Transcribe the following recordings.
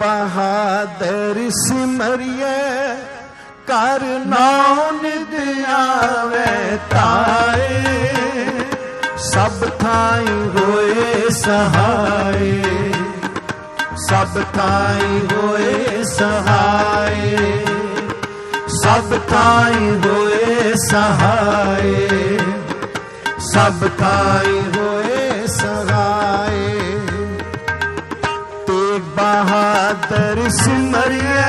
ਬਹਾਦਰ ਸਿਮਰਿਏ ਕਰ ਨਾਉ ਨਿਦ ਆਵੇ ਤਾਏ। ਸਭ ਥਾਈ ਹੋਏ ਸਹਾਏ, ਸਭ ਥਾਈ ਹੋਏ ਸਹਾਏ। ਸਭ ਥਾਈ ਹੋਏ ਸਹਾਏ, ਸਭ ਥਾਈ ਹੋਏ ਸਹਾਏ। ਤੇਗ ਬਹਾਦਰ ਸਿਮਰਿਏ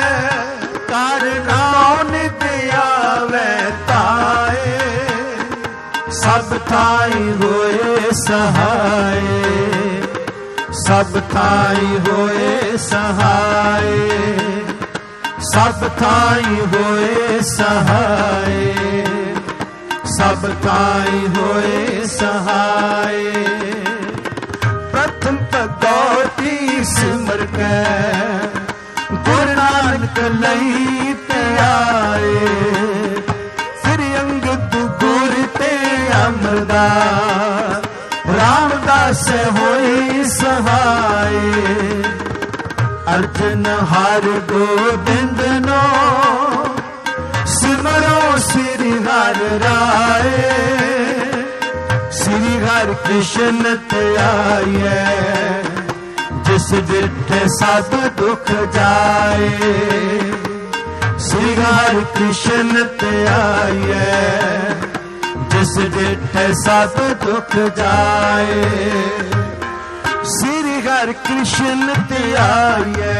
ਕਰ ਨਾਉ ਨਿਤ ਆਵੇ ਤਾਏ ਸਭ ਥਾਈ ਹੋਏ ਸਹਾਏ ਸਭ ਥਾਈ ਹੋਏ ਸਹਾਏ ਸਭ ਥਾਈ ਹੋਏ ਸਹਾਏ ਸਭ ਥਾਈ ਹੋਏ ਸਹਾਏ ਪ੍ਰਥਮ ਭਗਉਤੀ ਸਿਮਰ ਕੇ ਗੁਰ ਨਾਨਕ ਲਈ ਧਿਆਏ ਫਿਰ ਅੰਗਦ ਗੁਰ ਤੇ ਅਮਰਦਾ ਰਾਮਦਾਸ ਹੋਈ ਸਹਾਏ। ਅਰਜਨ ਹਰ ਗੋਬਿੰਦ ਨੋ, ਸਿਮਰੋ ਸ੍ਰੀ ਹਰ ਰਾਏ। ਸ੍ਰੀ ਹਰ ਕ੍ਰਿਸ਼ਨ ਧਿਆਏ ਜਿਸ ਜਿਠ ਸਭ ਦੁਖ ਜਾਏ, ਸ੍ਰੀ ਹਰਿ ਕ੍ਰਿਸ਼ਨ ਧਿਆਏ ਜਿਸ ਜਿਠ ਸਭ ਦੁਖ ਜਾਏ, ਸ੍ਰੀ ਹਰਿ ਕ੍ਰਿਸ਼ਨ ਤੇ ਧਿਆਏ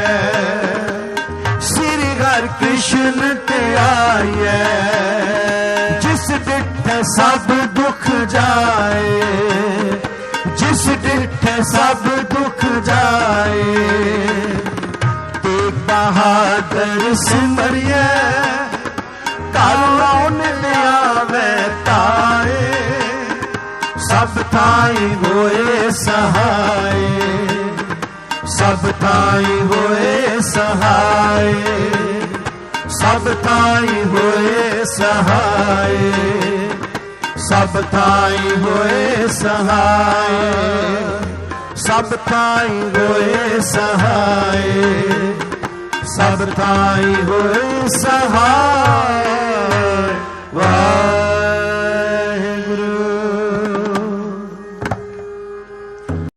ਸ੍ਰੀ ਹਰਿ ਕ੍ਰਿਸ਼ਨ ਤੇ ਧਿਆਏ ਜਿਸ ਡਿਠ ਸਭ ਦੁਖ ਜਾਏ, ਜਿਸ ਡਿਠ ਸਭ ਬਹਾਦਰ ਸਿਮਰਿਏ ਕਾਲੋਂ ਲਿਆਵੇ ਤਾਏ, ਸਭ ਥਾਈ ਹੋਏ ਸਹਾਏ, ਸਭ ਥਾਈ ਹੋਏ ਸਹਾਏ, ਸਭ ਥਾਈ ਹੋਏ ਸਹਾਏ, ਸਭ ਥਾਈ ਹੋਏ ਸਹਾਏ, ਸਭ ਥਾਈ ਹੋਏ ਸਹਾਏ। ਸਭ ਥਾਈ ਹੋਏ ਸਹਾਏ ਵਾਹ